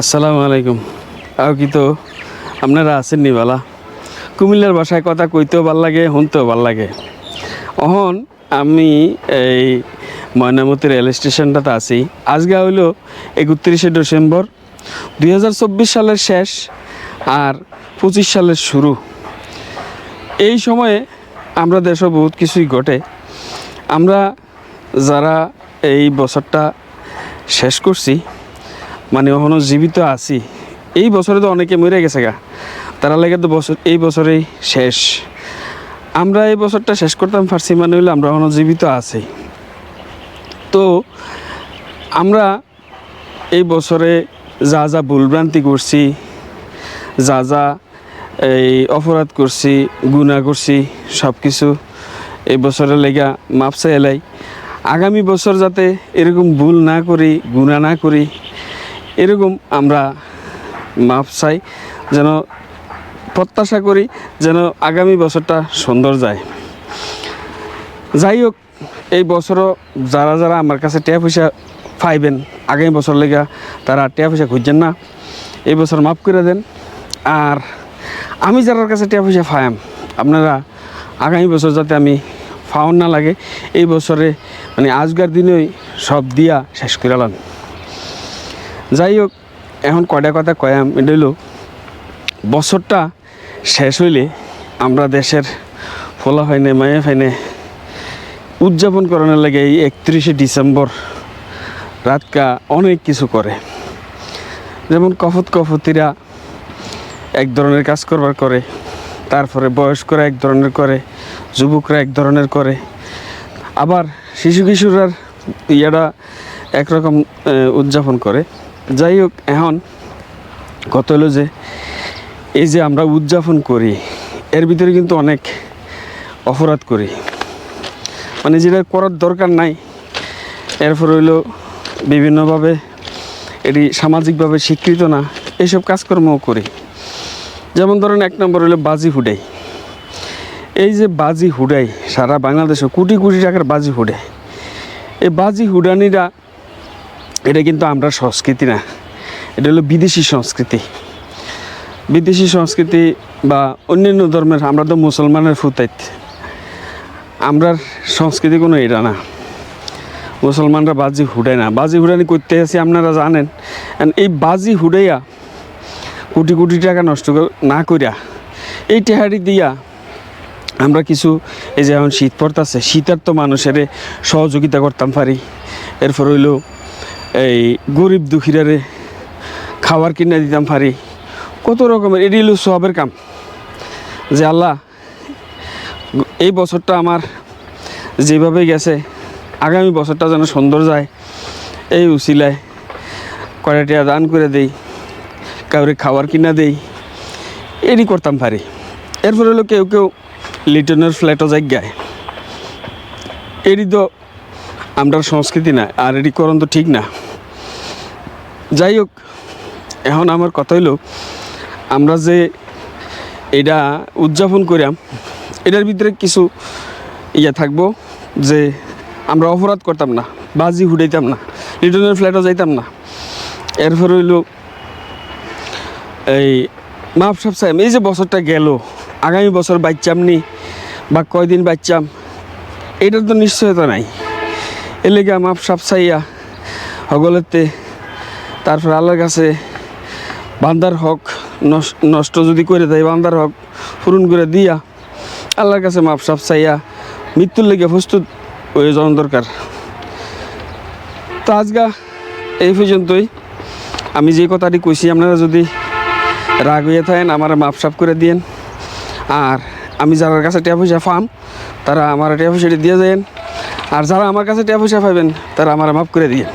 আসসালামু আলাইকুম। আও কি তো? আপনারা আছেন নি বালা? কুমিল্লার ভাষায় কথা কইতেও ভালো লাগে, শুনতেও ভালো লাগে। অহন, আমি এই ময়নামতি রেল স্টেশনটাতে আছি। আজকে হইল একত্রিশে ডিসেম্বর দু হাজার চব্বিশ সালের শেষ আর পঁচিশ সালের শুরু। এই সময়ে আমরা দেশে বহুত কিছুই ঘটে। আমরা যারা এই বছরটা শেষ করছি মানে এখনও জীবিত আছি। এই বছরে তো অনেকে মরে গেছে গা। তারা লাগে তো বছর এই বছরেই শেষ। আমরা এই বছরটা শেষ করতাম পারছি মানে হইলে আমরা এখনও জীবিত আছি। তো আমরা এই বছরে যা যা ভুলভ্রান্তি করছি, যা যা এই অপরাধ করছি গুণা করছি সব কিছু এই বছরের লেগা মাপসা এলাই। আগামী বছর যাতে এরকম ভুল না করি গুণা না করি এরকম আমরা মাপ চাই যেন প্রত্যাশা করি যেন আগামী বছরটা সুন্দর যায়। যাই হোক, এই বছরও যারা যারা আমার কাছে টিয়া পয়সা পাইবেন, আগামী বছর লেগা তারা টিয়া পয়সা খুঁজছেন না। এই বছর মাফ করে দেন। আর আমি যার কাছে টিয়া পয়সা পাইম আপনারা আগামী বছর যাতে আমি ফাউন না লাগে, এই বছরে মানে আজকের দিনেই সব দিয়া শেষ করে লাম যাই হোক এখন কয়টা কথা কয়াম এটা বছরটা শেষ হইলে আমরা দেশের ফলা ফাইনে মায়ে ফাইনে উদযাপন করানোর লাগে এই একত্রিশে ডিসেম্বর রাতকা অনেক কিছু করে। যেমন কফত কফতিরা এক ধরনের কাজ করবার করে, তারপরে বয়স্করা এক ধরনের করে, যুবকরা এক ধরনের করে। আবার শিশু কিশোররা ইয়ারা একরকম উদযাপন করে। যাই হোক, এখন কত হলো যে, এই যে আমরা উদযাপন করি, এর ভিতরে কিন্তু অনেক অপরাধ করি। মানে যেটা করার দরকার নাই, এরপর হইল বিভিন্নভাবে এটি সামাজিকভাবে স্বীকৃত না এইসব কাজকর্মও করি। যেমন ধরেন এক নম্বর হলো বাজি হুডাই। এই যে বাজি হুডাই, সারা বাংলাদেশে কোটি কোটি টাকার বাজি হুডে এই বাজি হুডানিরা এটা কিন্তু আমরা সংস্কৃতি না। এটা হলো বিদেশি সংস্কৃতি। বিদেশি সংস্কৃতি বা অন্যান্য ধর্মের, আমরা তো মুসলমানের ফুতাইত। আমরার সংস্কৃতি কোনো এটা না। মুসলমানরা বাজি হুডায় না। বাজি হুডানি করতে আছি আপনারা জানেন এই বাজি হুডাইয়া কোটি কোটি টাকা নষ্ট না করিয়া এই টেহারি দিয়া আমরা কিছু, এই যে এখন শীত পড়তেছে শীতের তো মানুষের সহযোগিতা করতাম পারি। এরপর হইল এই গরিব দুঃখীরারে খাবার কিনে দিতাম পারি কত রকমের, এটি হলো সবের কাম। যে আল্লাহ, এই বছরটা আমার যেভাবে গেছে, আগামী বছরটা যেন সুন্দর যায়, এই উচিলায় কয়টা দান করে দেই, কাউরে খাবার কিনা দেই এরই করতাম পারি এরপর হলো কেউ কেউ লিটনের ফ্ল্যাটও জায়গায় এরই তো আমরা সংস্কৃতি না, আর এটি করণ তো ঠিক না। যাই হোক এখন আমার কথা হইল, আমরা যে এটা উদযাপন করিয়াম, এটার ভিতরে কিছু ইয়া থাকব যে আমরা অপরাধ করতাম না, বাজি হুডাইতাম না, লিটনের ফ্ল্যাটও যাইতাম না। এরপর হইল এই মাপ সাপ চাইম এই যে বছরটা গেল, আগামী বছর বাচ্চাম নি বা কয়দিন বাচ্চাম এটার তো নিশ্চয়তা নাই। এর লেগে মাপ সাপ চাইয়া হগলেতে তারপর আল্লাহর কাছে বান্দার হক নষ্ট যদি করে দেয়, বান্দার হক পূরণ করে দিয়া আল্লাহর কাছে মাপ সাপ চাইয়া মৃত্যুর লেগে প্রস্তুত হয়ে যাওয়ার দরকার। তো আজগা এই পর্যন্তই। আমি যে কথাটি কইছি, আপনারা যদি রাগ হয়ে থাকেন, আমার মাপ সাপ করে দিয়েন। আর আমি যার কাছে টিয়া পয়সা পাম, তারা আমার টিয়া পয়সাটি দিয়ে দেন আর যারা আমার কাছে ট্যাপ পয়সা পাবেন তারা আমার মাফ করে দিয়ে